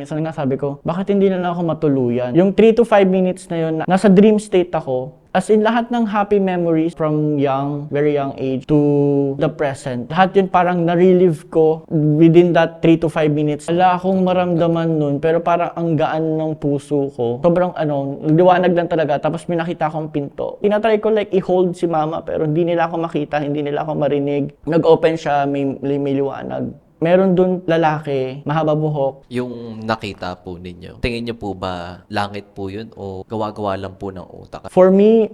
minsan nga sabi ko, bakit hindi na lang ako matuluyan? Yung 3 to 5 minutes na yun, na- nasa dream state ako, As in, lahat ng happy memories from young, very young age to the present, lahat yun parang na-relive ko within that 3 to 5 minutes. Wala akong maramdaman nun, pero parang ang gaan ng puso ko. Sobrang ano, liwanag lang talaga, tapos may nakita akong pinto. Tinatry ko like i-hold si mama, pero hindi nila ako makita, hindi nila ako marinig. Nag-open siya, may, may liwanag. Meron dun lalaki, mahaba buhok, Yung nakita po ninyo, tingin niyo po ba langit po yun o gawa-gawa lang po ng utak? For me,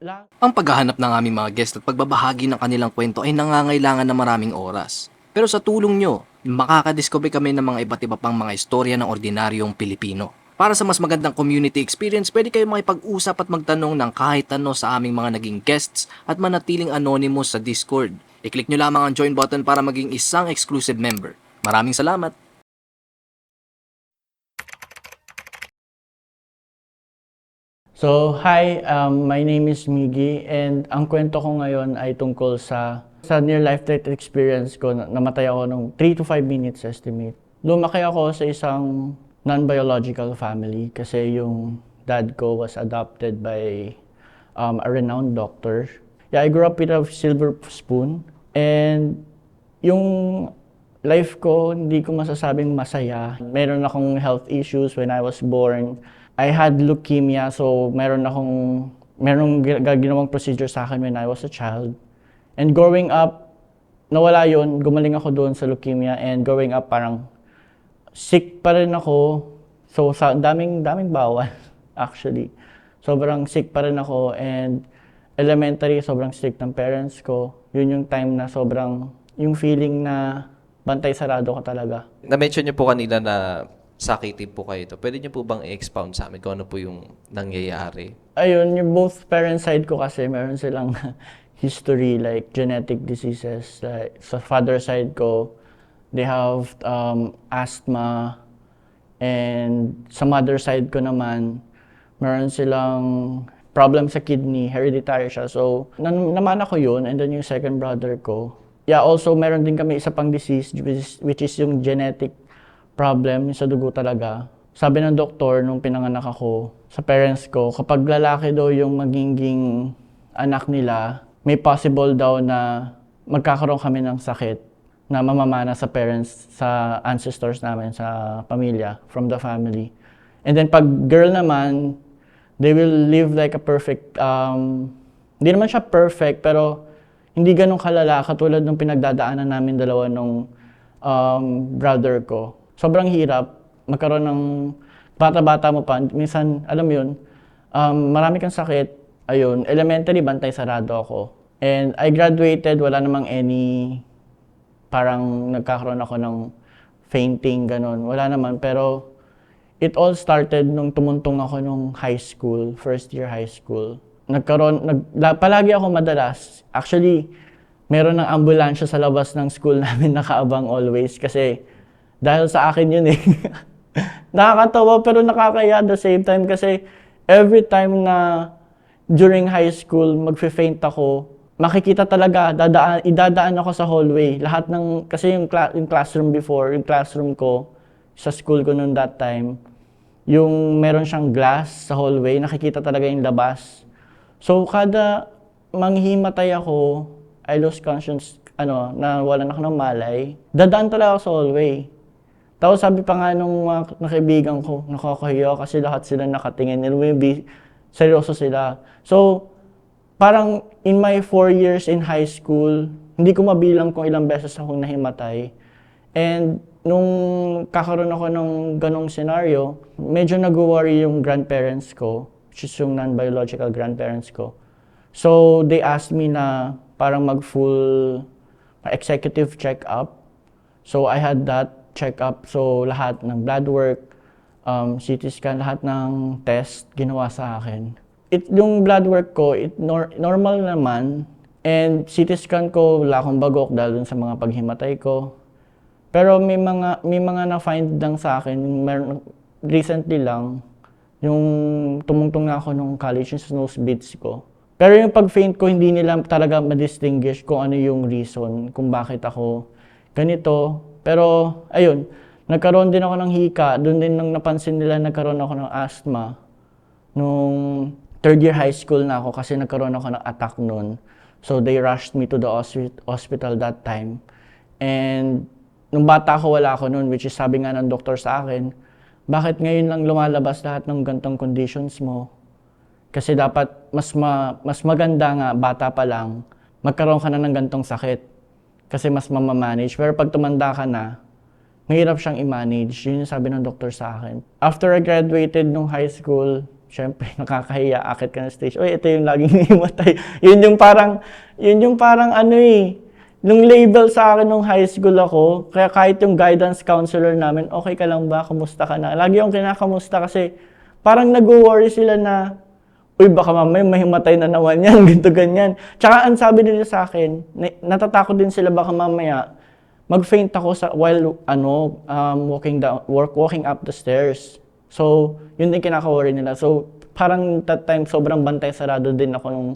lang, Ang paghahanap ng aming mga guest at pagbabahagi ng kanilang kwento ay nangangailangan ng maraming oras. Pero sa tulong nyo, makakadiscover kami ng mga iba't iba pang mga istorya ng ordinaryong Pilipino. Para sa mas magandang community experience, pwede kayo makipag-usap at magtanong ng kahit ano sa aming mga naging guests at manatiling anonymous sa Discord. I-click nyo lamang ang join button para maging isang exclusive member. Maraming salamat! So, hi, um, my name is Miggy and ang kwento ko ngayon ay tungkol sa sa near-life death experience ko. Na- Namatay ako nung 3 to 5 minutes estimate. Lumaki ako sa isang non-biological family kasi yung dad ko was adopted by um, a renowned doctor. Yeah, I grew up with a silver spoon and yung life ko, hindi ko masasabing masaya. Meron akong health issues when I was born. I had leukemia, so meron akong meron gi- ginawang procedure sa akin when I was a child. And growing up, nawala yon gumaling ako doon sa leukemia and growing up parang sick pa rin ako. So sa daming daming bawal actually. Sobrang sick pa rin ako and elementary sobrang strict ng parents ko. Yun yung time na sobrang yung feeling na bantay sarado ka talaga. Na-mention niyo po kanina na sakitin po kayo ito. Pwede niyo po bang i-expound sa amin kung ano po yung nangyayari? Ayun, yung both parent side ko kasi meron silang history like genetic diseases. Like sa father side ko, they have um, asthma and sa mother side ko naman, meron silang problem sa kidney, hereditary siya. So, nan- naman ako yun and then yung second brother ko. Yeah, also meron din kami isa pang disease which is, which is yung genetic problem sa dugo talaga. Sabi ng doktor nung pinanganak ako sa parents ko, kapag lalaki daw yung magiging anak nila, may possible daw na magkakaroon kami ng sakit na mamamana sa parents, sa ancestors namin, sa pamilya, from the family. And then pag girl naman, they will live like a perfect, um, hindi naman siya perfect, pero hindi ganun kalala katulad ng pinagdadaanan namin dalawa nung um, brother ko. Sobrang hirap magkaroon ng bata-bata mo pa. Minsan, alam mo yun, um, marami kang sakit. Ayun, elementary, bantay sarado ako. And I graduated, wala namang any, parang nagkakaroon ako ng fainting, ganun. Wala naman, pero it all started nung tumuntong ako nung high school, first year high school. Nagkaroon, nag, la- palagi ako madalas. Actually, meron ng ambulansya sa labas ng school namin nakaabang always kasi dahil sa akin yun eh. Nakakatawa pero nakakaya at the same time kasi every time na during high school magfe-faint ako, makikita talaga, dadaan, idadaan ako sa hallway. Lahat ng, kasi yung, cla- yung classroom before, yung classroom ko, sa school ko noon that time, yung meron siyang glass sa hallway, nakikita talaga yung labas. So, kada manghimatay ako, I lost conscience, ano, na wala ako ng malay, dadaan talaga ako sa hallway. Tapos sabi pa nga nung mga nakaibigan ko, nakakahiya kasi lahat sila nakatingin. And maybe, seryoso sila. So, parang in my four years in high school, hindi ko mabilang kung ilang beses ako nahimatay. And nung kakaroon ako ng ganong scenario, medyo nag-worry yung grandparents ko, which is yung non-biological grandparents ko. So, they asked me na parang mag-full executive check-up. So, I had that check-up. So, lahat ng blood work, um, CT scan, lahat ng test ginawa sa akin. It, yung blood work ko, it nor- normal naman. And CT scan ko, wala akong bagok dahil sa mga paghimatay ko. Pero may mga may mga na-find lang sa akin, meron, recently lang, yung tumungtong na ako nung college yung nose beads ko. Pero yung pag-faint ko, hindi nila talaga ma-distinguish kung ano yung reason, kung bakit ako ganito. Pero, ayun, nagkaroon din ako ng hika. Doon din nang napansin nila nagkaroon ako ng asthma. Nung third year high school na ako kasi nagkaroon ako ng attack noon. So they rushed me to the hospi- hospital that time. And nung bata ako, wala ako noon, which is sabi nga ng doktor sa akin, bakit ngayon lang lumalabas lahat ng gantong conditions mo? Kasi dapat mas ma, mas maganda nga bata pa lang magkaroon ka na ng gantong sakit. Kasi mas mamamanage. Pero pag tumanda ka na, mahirap siyang i-manage. Yun yung sabi ng doktor sa akin. After I graduated nung high school, syempre nakakahiya, akit ka na stage. Oy, ito yung laging himatay. yun yung parang, yun yung parang ano eh, nung label sa akin nung high school ako, kaya kahit yung guidance counselor namin, okay ka lang ba? Kamusta ka na? Lagi yung kinakamusta kasi parang nag-worry sila na, uy, baka mamaya mahimatay na naman yan, ganito ganyan. Tsaka ang sabi nila sa akin, na- natatakot din sila baka mamaya, mag-faint ako sa while ano um, walking down work walking up the stairs. So, yun din kinaka-worry nila. So, parang that time sobrang bantay sarado din ako nung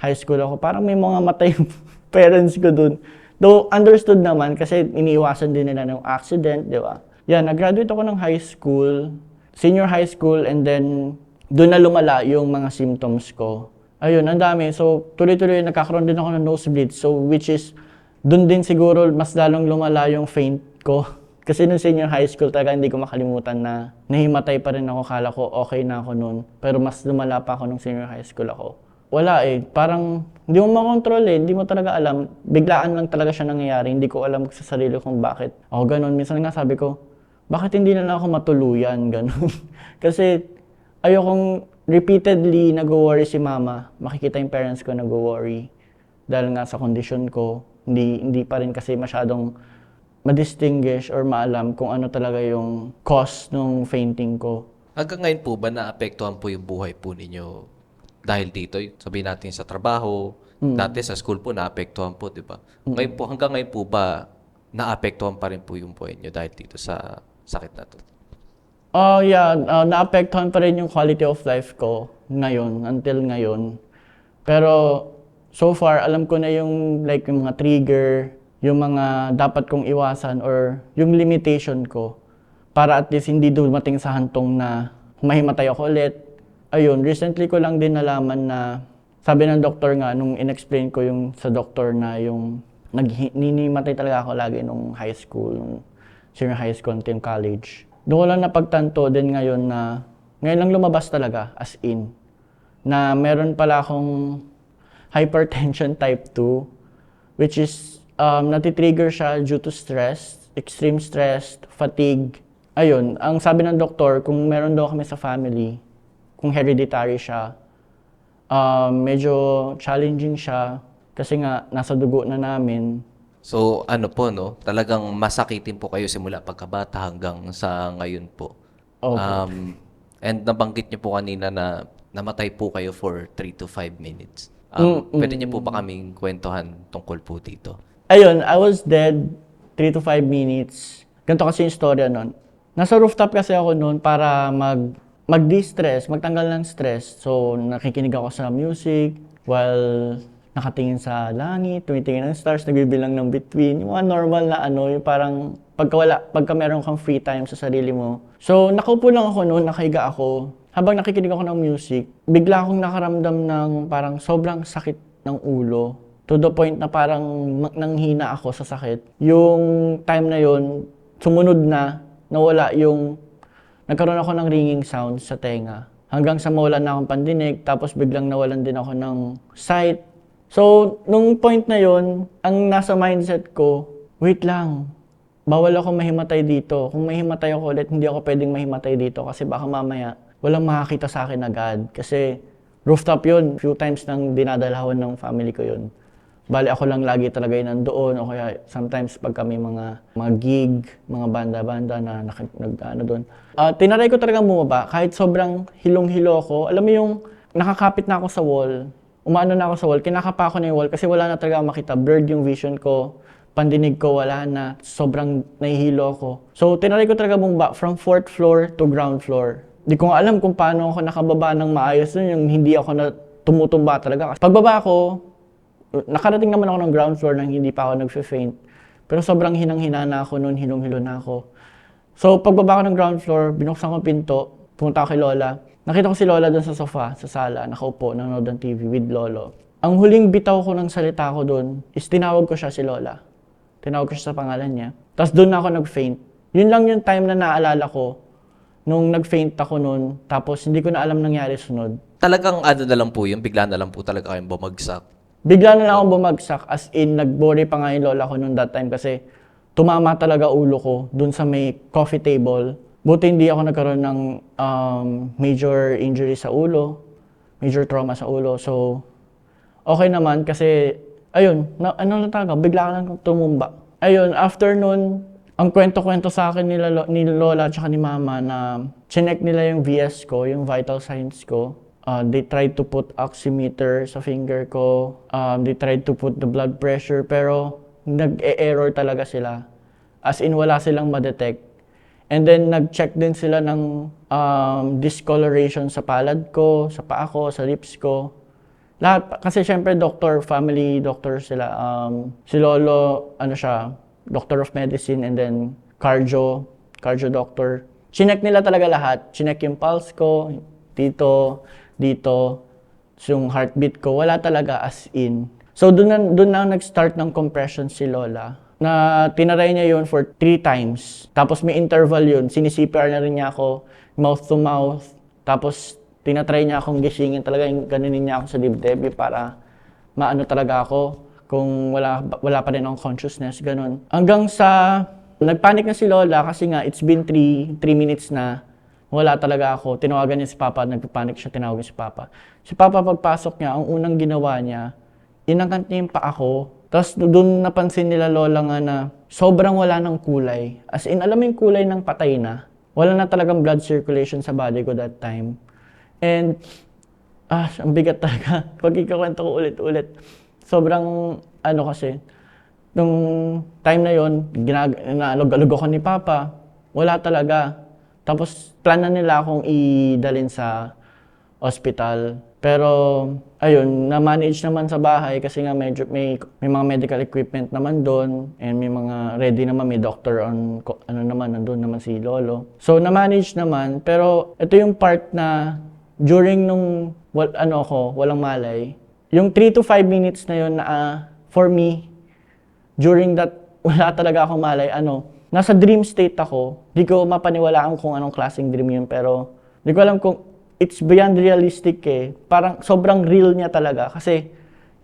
high school ako. Parang may mga matay parents ko dun. Though understood naman kasi iniiwasan din nila ng accident, di ba? Yan, nag-graduate ako ng high school, senior high school, and then doon na lumala yung mga symptoms ko. Ayun, ang dami. So, tuloy-tuloy nagkakaroon din ako ng nosebleed. So, which is, doon din siguro mas lalong lumala yung faint ko. Kasi nung senior high school talaga hindi ko makalimutan na nahimatay pa rin ako. Kala ko okay na ako noon. Pero mas lumala pa ako nung senior high school ako. Wala eh. Parang hindi mo makontrol eh. Hindi mo talaga alam. Biglaan lang talaga siya nangyayari. Hindi ko alam sa sarili kung bakit. Ako ganun. Minsan nga sabi ko, bakit hindi na lang ako matuluyan? Ganun. Kasi ayokong repeatedly nag-worry si mama. Makikita yung parents ko nag-worry. Dahil nga sa condition ko, hindi, hindi pa rin kasi masyadong ma-distinguish or maalam kung ano talaga yung cause ng fainting ko. Hanggang ngayon po ba naapektuhan po yung buhay po ninyo dahil dito? Sabihin natin sa trabaho, dati sa school po naapektuhan po, di ba? Ngayon po, hanggang ngayon po ba naapektuhan pa rin po yung buhay niyo dahil dito sa sakit na to? Oh yeah, uh, naapektuhan pa rin yung quality of life ko ngayon, until ngayon. Pero so far, alam ko na yung like yung mga trigger, yung mga dapat kong iwasan or yung limitation ko para at least hindi dumating sa hantong na mahimatay ako ulit. Ayun, recently ko lang din nalaman na sabi ng doktor nga nung inexplain ko yung sa doktor na yung nagninimatay talaga ako lagi nung high school, nung senior high school until college. Doon ko lang napagtanto din ngayon na ngayon lang lumabas talaga as in na meron pala akong hypertension type 2 which is um, natitrigger siya due to stress, extreme stress, fatigue. Ayun, ang sabi ng doktor, kung meron daw kami sa family, kung hereditary siya, um, medyo challenging siya kasi nga nasa dugo na namin. So, ano po, no? Talagang masakitin po kayo simula pagkabata hanggang sa ngayon po. Opo. Um, and nabanggit niyo po kanina na namatay po kayo for 3 to 5 minutes. Um, Pwede niyo po ba kaming kwentuhan tungkol po dito? Ayun, I was dead 3 to 5 minutes. Ganito kasi yung storya nun. Nasa rooftop kasi ako noon para mag mag-de-stress, magtanggal ng stress. So, nakikinig ako sa music while nakatingin sa langit, tumitingin ng stars, nagbibilang ng between. Yung mga normal na ano, yung parang pagka wala, pagka meron kang free time sa sarili mo. So, nakaupo lang ako noon, nakahiga ako. Habang nakikinig ako ng music, bigla akong nakaramdam ng parang sobrang sakit ng ulo. To the point na parang nanghina ako sa sakit. Yung time na yon sumunod na, nawala yung nagkaroon ako ng ringing sound sa tenga. Hanggang sa mawalan na akong pandinig, tapos biglang nawalan din ako ng sight. So, nung point na yon, ang nasa mindset ko, wait lang, bawal ako mahimatay dito. Kung mahimatay ako ulit, hindi ako pwedeng mahimatay dito kasi baka mamaya walang makakita sa akin agad. Kasi rooftop yun, few times nang dinadalawan ng family ko yun. Bali ako lang lagi talaga yun nandoon o kaya sometimes pag kami mga mga gig, mga banda-banda na nag ano doon. Ah, tinaray ko talagang bumaba kahit sobrang hilong-hilo ako. Alam mo yung nakakapit na ako sa wall, umaano na ako sa wall, kinakapa ko na yung wall kasi wala na talaga makita. Blurred yung vision ko, pandinig ko wala na, sobrang nahihilo ako. So tinaray ko talaga bumaba from fourth floor to ground floor. Di ko alam kung paano ako nakababa ng maayos nun, yung hindi ako na tumutumba talaga. Pagbaba ko, nakarating naman ako ng ground floor nang hindi pa ako nag-faint. Pero sobrang hinang-hina na ako noon, hilong-hilo na ako. So, pagbaba ko ng ground floor, binuksan ko pinto, pumunta ako kay Lola. Nakita ko si Lola doon sa sofa, sa sala, nakaupo, nanonood ng TV with Lolo. Ang huling bitaw ko ng salita ko doon is tinawag ko siya si Lola. Tinawag ko siya sa pangalan niya. Tapos doon na ako nag-faint. Yun lang yung time na naalala ko nung nag-faint ako noon. Tapos hindi ko na alam nangyari sunod. Talagang ano na lang po yun, bigla na lang po talaga kayong bumagsak. Bigla na lang akong bumagsak as in nagbori pa nga yung lola ko noon that time kasi tumama talaga ulo ko dun sa may coffee table. Buti hindi ako nagkaroon ng um, major injury sa ulo, major trauma sa ulo. So, okay naman kasi, ayun, na, ano lang talaga, bigla ka lang tumumba. Ayun, after nun, ang kwento-kwento sa akin nila, ni Lola at ni Mama na chinek nila yung VS ko, yung vital signs ko. Uh, they tried to put oximeter sa finger ko. Um, they tried to put the blood pressure pero nag-e-error talaga sila. As in, wala silang ma-detect. And then, nag-check din sila ng um, discoloration sa palad ko, sa paa ko, sa lips ko. Lahat, kasi syempre doctor, family doctor sila. Um, si Lolo, ano siya, doctor of medicine and then cardio, cardio doctor. Chinek nila talaga lahat. Chinek yung pulse ko, dito, dito, yung heartbeat ko. Wala talaga as in. So doon na, doon na nag-start ng compression si Lola na tinaray niya yun for three times. Tapos may interval yun. Sinisi-CPR na rin niya ako, mouth to mouth. Tapos tinatry niya akong gisingin talaga, yung ganunin niya ako sa dibdib para maano talaga ako kung wala wala pa rin akong consciousness, ganun. Hanggang sa nagpanic na si Lola kasi nga it's been 3 3 minutes na wala talaga ako. Tinawagan niya si Papa, nagpapanik siya, tinawagan si Papa. Si Papa pagpasok niya, ang unang ginawa niya, inangkat niya yung paa ko. Tapos doon napansin nila Lola nga na sobrang wala ng kulay. As in, alam mo yung kulay ng patay na. Wala na talagang blood circulation sa body ko that time. And, ah, ang bigat talaga. Pag ikakwento ko ulit-ulit. Sobrang, ano kasi, nung time na yon ginag naalog-alog ako ni Papa. Wala talaga. Tapos, plan na nila akong idalin sa hospital. Pero, ayun, na-manage naman sa bahay kasi nga medyo may, may mga medical equipment naman doon and may mga ready naman, may doctor on, ko- ano naman, nandun naman si Lolo. So, na-manage naman. Pero, ito yung part na during nung, wal, ano ako, walang malay, yung 3 to 5 minutes na yun na, ah, for me, during that, wala talaga akong malay, ano, nasa dream state ako. Di ko mapaniwalaan kung anong klaseng dream yun, pero di ko alam kung it's beyond realistic eh. Parang sobrang real niya talaga. Kasi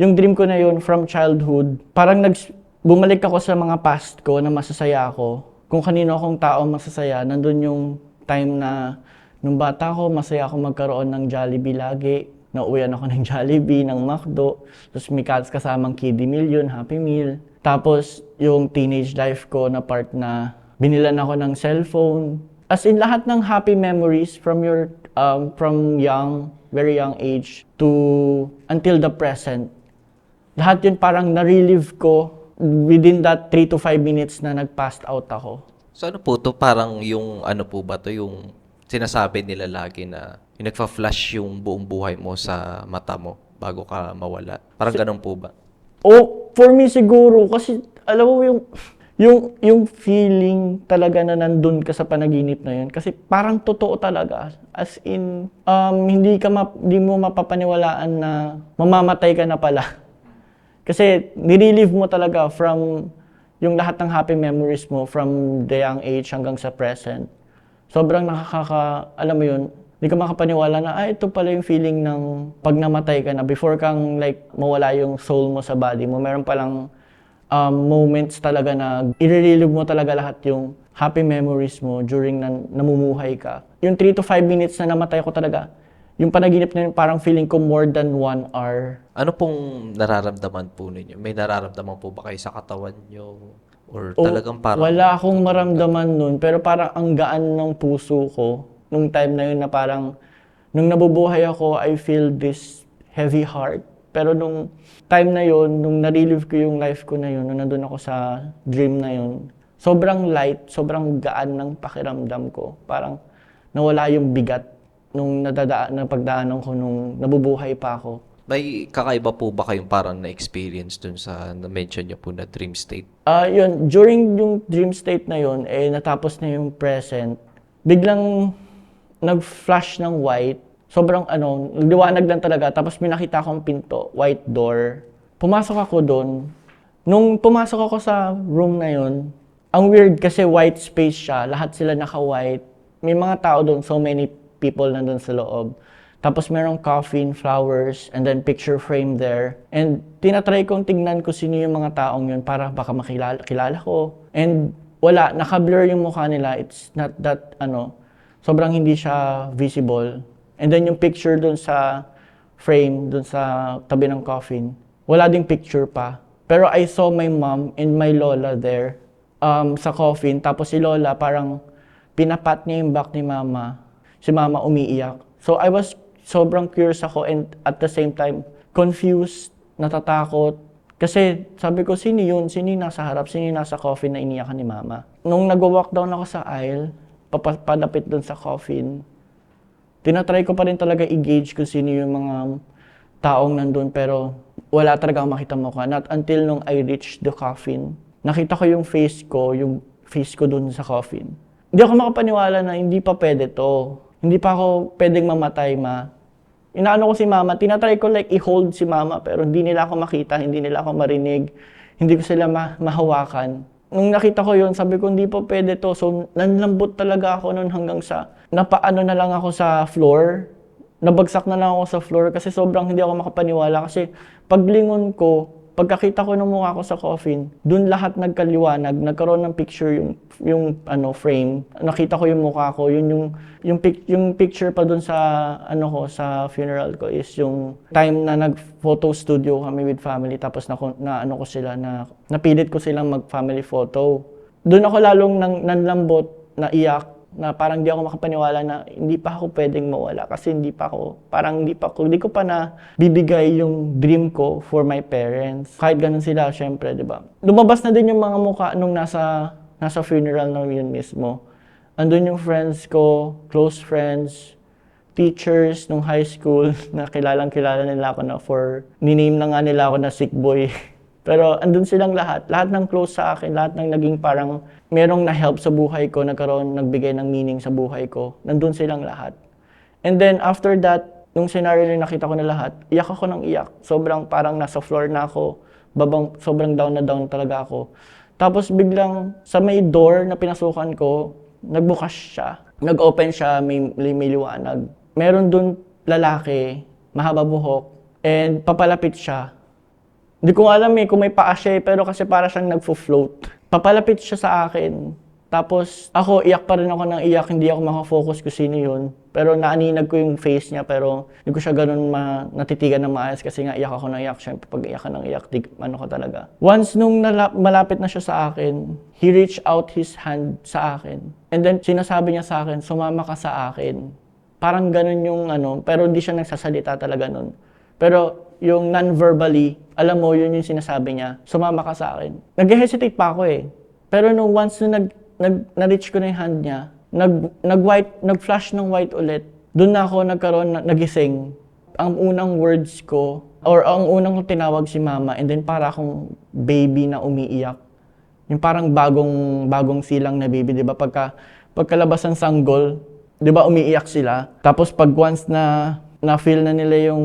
yung dream ko na yun from childhood, parang nag bumalik ako sa mga past ko na masasaya ako. Kung kanino akong tao masasaya, nandun yung time na nung bata ako, masaya ako magkaroon ng Jollibee lagi. Nauwian ako ng Jollibee, ng McDo. Tapos may kas- kasamang Kiddie Meal yun, Happy Meal. Tapos yung teenage life ko na part na binilan ako ng cellphone. As in lahat ng happy memories from your um, from young, very young age to until the present. Lahat yun parang na-relive ko within that 3 to 5 minutes na nag-passed out ako. So ano po to parang yung ano po ba to yung sinasabi nila lagi na yung nagfa-flash yung buong buhay mo sa mata mo bago ka mawala. Parang ganun po ba? O, for me siguro, kasi alam mo yung, yung, yung feeling talaga na nandun ka sa panaginip na yun. Kasi parang totoo talaga. As in, um, hindi, ka ma, hindi mo mapapaniwalaan na mamamatay ka na pala. Kasi nirelieve mo talaga from yung lahat ng happy memories mo from the young age hanggang sa present. Sobrang nakakaka, alam mo yun, hindi ka makapaniwala na, ah, ito pala yung feeling ng pag namatay ka na, before kang like mawala yung soul mo sa body mo, meron palang um, moments talaga na i-relive mo talaga lahat yung happy memories mo during na namumuhay ka. Yung 3 to 5 minutes na namatay ko talaga, yung panaginip na yun, parang feeling ko more than 1 hour. Ano pong nararamdaman po ninyo? May nararamdaman po ba kayo sa katawan nyo? Or O, talagang parang... Wala akong maramdaman nun, pero parang ang gaan ng puso ko nung time na yun na parang nung nabubuhay ako, I feel this heavy heart. Pero nung time na yun, nung narelive ko yung life ko na yun, nung nandun ako sa dream na yun, sobrang light, sobrang gaan ng pakiramdam ko. Parang nawala yung bigat nung nadadaan, na pagdaanan ko nung nabubuhay pa ako. May kakaiba po ba kayong parang na-experience dun sa na-mention nyo po na dream state? Ah, yun, during yung dream state na yun, eh, natapos na yung present, biglang nag-flash ng white. Sobrang ano, liwanag lang talaga. Tapos may nakita akong pinto, white door. Pumasok ako doon. Nung pumasok ako sa room na yun, ang weird kasi white space siya. Lahat sila naka-white. May mga tao doon, so many people nandun sa loob. Tapos merong coffin, flowers, and then picture frame there. And tinatry kong tignan ko sino yung mga taong yun para baka makilala kilala ko. And wala, naka-blur yung mukha nila. It's not that, ano, sobrang hindi siya visible. And then yung picture dun sa frame, dun sa tabi ng coffin, wala ding picture pa. Pero I saw my mom and my lola there um, sa coffin. Tapos si lola parang pinapat niya yung back ni mama. Si mama umiiyak. So I was sobrang curious ako and at the same time confused, natatakot. Kasi sabi ko, sino yun? Sino yung nasa harap? Sino yung nasa coffin na iniyakan ni mama? Nung nag-walk down ako sa aisle, papalapit doon sa coffin, tinatry ko pa rin talaga i-gauge kung sino yung mga taong nandun pero wala talaga akong makita mukha. Not until nung I reached the coffin, nakita ko yung face ko, yung face ko dun sa coffin. Hindi ako makapaniwala na hindi pa pwede to. Hindi pa ako pwedeng mamatay, ma. Inaano ko si mama, tinatry ko like i-hold si mama pero hindi nila ako makita, hindi nila ako marinig, hindi ko sila ma- mahawakan. Nung nakita ko yun, sabi ko hindi pa pwede to. So nanlambot talaga ako nun hanggang sa napaano na lang ako sa floor. Nabagsak na lang ako sa floor kasi sobrang hindi ako makapaniwala kasi paglingon ko, pagkakita ko ng mukha ko sa coffin, dun lahat nagkaliwanag, nagkaroon ng picture yung yung ano frame. Nakita ko yung mukha ko, yun yung yung pic, yung picture pa dun sa ano ko sa funeral ko is yung time na nag photo studio kami with family tapos na, na ano ko sila na napilit ko silang mag family photo. Doon ako lalong nang nanlambot, naiyak, na parang di ako makapaniwala na hindi pa ako pwedeng mawala kasi hindi pa ako, parang hindi pa ako, hindi ko pa na bibigay yung dream ko for my parents. Kahit ganun sila, syempre, di ba? Lumabas na din yung mga mukha nung nasa, nasa funeral na yun mismo. Andun yung friends ko, close friends, teachers nung high school na kilalang kilala nila ako na for, niname na nga nila ako na sick boy. Pero andun silang lahat. Lahat ng close sa akin, lahat ng naging parang merong na-help sa buhay ko, nagkaroon, nagbigay ng meaning sa buhay ko. Nandun silang lahat. And then after that, nung scenario na nakita ko na lahat, iyak ako ng iyak. Sobrang parang nasa floor na ako. Babang, sobrang down na down talaga ako. Tapos biglang sa may door na pinasukan ko, nagbukas siya. Nag-open siya, may, may liwanag. Meron dun lalaki, mahaba buhok, and papalapit siya. Hindi ko alam eh kung may paa siya eh, pero kasi para siyang nagfo-float. Papalapit siya sa akin. Tapos ako, iyak pa rin ako ng iyak, hindi ako makafocus kung sino yun. Pero naaninag ko yung face niya, pero hindi ko siya ganun ma natitigan ng maayos kasi nga iyak ako ng iyak. Siyempre, pag iyak ka ng iyak, di, ano ka talaga. Once nung nala- malapit na siya sa akin, he reached out his hand sa akin. And then sinasabi niya sa akin, sumama ka sa akin. Parang ganun yung ano, pero hindi siya nagsasalita talaga nun. Pero yung non-verbally, alam mo, yun yung sinasabi niya, sumama ka sa akin. Nag-hesitate pa ako eh. Pero nung once na nag, nag, na-reach ko na yung hand niya, nag, nag-white, nag-flash ng white ulit, doon na ako nagkaroon, na, nagising. Ang unang words ko, or ang unang kong tinawag si mama, and then para akong baby na umiiyak. Yung parang bagong bagong silang na baby, 'di ba? Pagka pagkalabas ng sanggol, 'di ba umiiyak sila. Tapos pag once na na feel na nila yung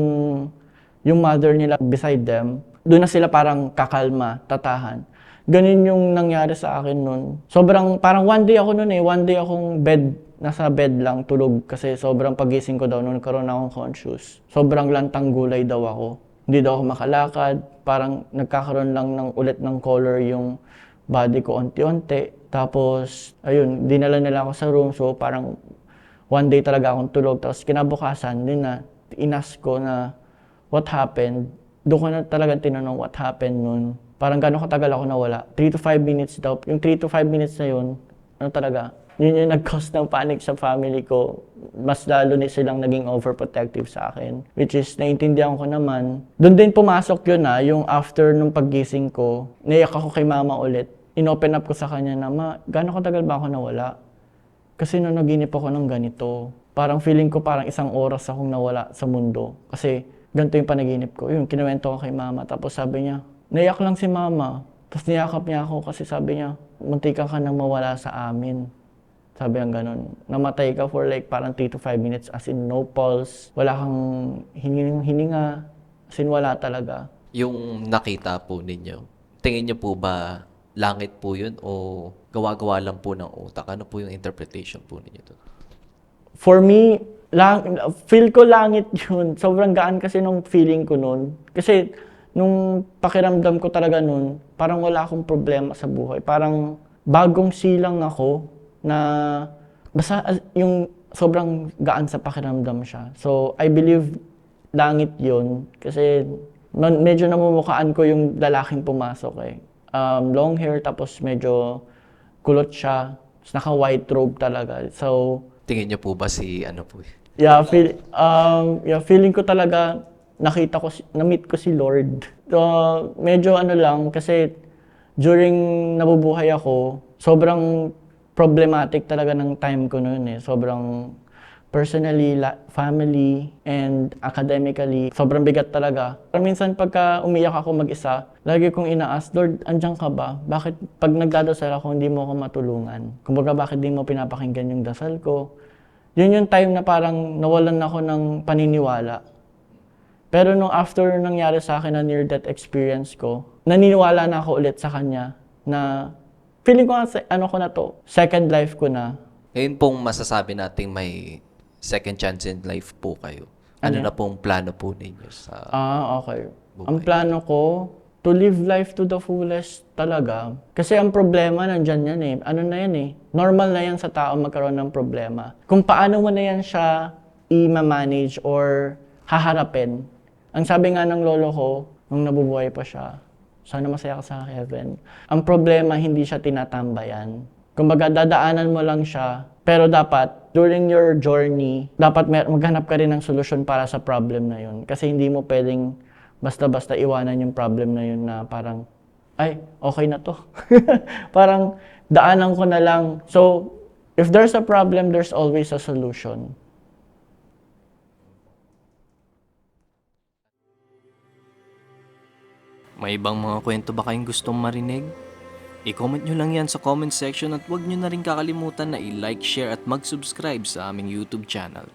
yung mother nila beside them, doon na sila parang kakalma, tatahan. Ganun yung nangyari sa akin nun. Sobrang, parang one day ako nun eh, one day akong bed, nasa bed lang, tulog. Kasi sobrang pagising ko daw nung nagkaroon akong conscious. Sobrang lantang gulay daw ako. Hindi daw ako makalakad. Parang nagkakaroon lang ng ulit ng color yung body ko onti-onti. Tapos, ayun, dinala nila ako sa room. So, parang one day talaga akong tulog. Tapos kinabukasan, din na, inas ko na what happened. Doon ko na talaga tinanong what happened nun. Parang gano'ng katagal ako nawala. 3 to 5 minutes daw. Yung 3 to 5 minutes na yun, ano talaga, yun yung nag-cause ng panic sa family ko. Mas lalo ni silang naging overprotective sa akin. Which is, naiintindihan ko naman. Doon din pumasok yun na, yung after nung paggising ko, naiyak ako kay mama ulit. Inopen up ko sa kanya na, ma, gano'ng katagal ba ako nawala? Kasi nung naginip ako ng ganito, parang feeling ko parang isang oras akong nawala sa mundo. Kasi ganito yung panaginip ko. Yun, kinuwento ko kay mama. Tapos sabi niya, naiyak lang si mama. Tapos niyakap niya ako kasi sabi niya, muntikan ka nang mawala sa amin. Sabi ang ganun. Namatay ka for like parang 3 to 5 minutes as in no pulse. Wala kang hining, hininga. As in wala talaga. Yung nakita po ninyo, tingin niyo po ba langit po yun o gawa-gawa lang po ng utak? Ano po yung interpretation po ninyo doon? For me, lang, feel ko langit yun. Sobrang gaan kasi nung feeling ko nun. Kasi nung pakiramdam ko talaga nun, parang wala akong problema sa buhay. Parang bagong silang ako na basta as- yung sobrang gaan sa pakiramdam siya. So, I believe langit yun. Kasi medyo namumukhaan ko yung lalaking pumasok eh. Um, long hair, tapos medyo kulot siya. Tapos naka-white robe talaga. So, Tingin niyo po ba si ano po? Yeah, feel, um, yeah, feeling ko talaga nakita ko, na-meet ko si Lord. So, medyo ano lang, kasi during nabubuhay ako, sobrang problematic talaga ng time ko noon eh. Sobrang personally, family, and academically, sobrang bigat talaga. Pero minsan pagka umiyak ako mag-isa, lagi kong ina-ask, Lord, andyan ka ba? Bakit pag nagdadasal ako, hindi mo ako matulungan? Kumbaga, bakit di mo pinapakinggan yung dasal ko? Yun yung time na parang nawalan ako ng paniniwala. Pero nung after nangyari sa akin na near-death experience ko, naniniwala na ako ulit sa kanya na feeling ko nga, ano ko na to, second life ko na. Ngayon pong masasabi nating may second chance in life po kayo. Ano na pong plano po ninyo sa... Ah, okay. Ang plano ko, to live life to the fullest talaga. Kasi ang problema, nandyan yan eh. Ano na yan eh. Normal na yan sa tao magkaroon ng problema. Kung paano mo na yan siya i-manage or haharapin. Ang sabi nga ng lolo ko, nung nabubuhay pa siya, sana masaya ka sa heaven. Ang problema, hindi siya tinatambayan. Kumbaga, dadaanan mo lang siya, pero dapat, during your journey, dapat maghanap ka rin ng solusyon para sa problem na yun. Kasi hindi mo pwedeng basta-basta iwanan yung problem na yun na parang, ay, okay na to. parang, daanan ko na lang. So, if there's a problem, there's always a solution. May ibang mga kwento ba kayong gustong marinig? I-comment nyo lang yan sa comment section at huwag nyo na rin kakalimutan na i-like, share at mag-subscribe sa aming YouTube channel.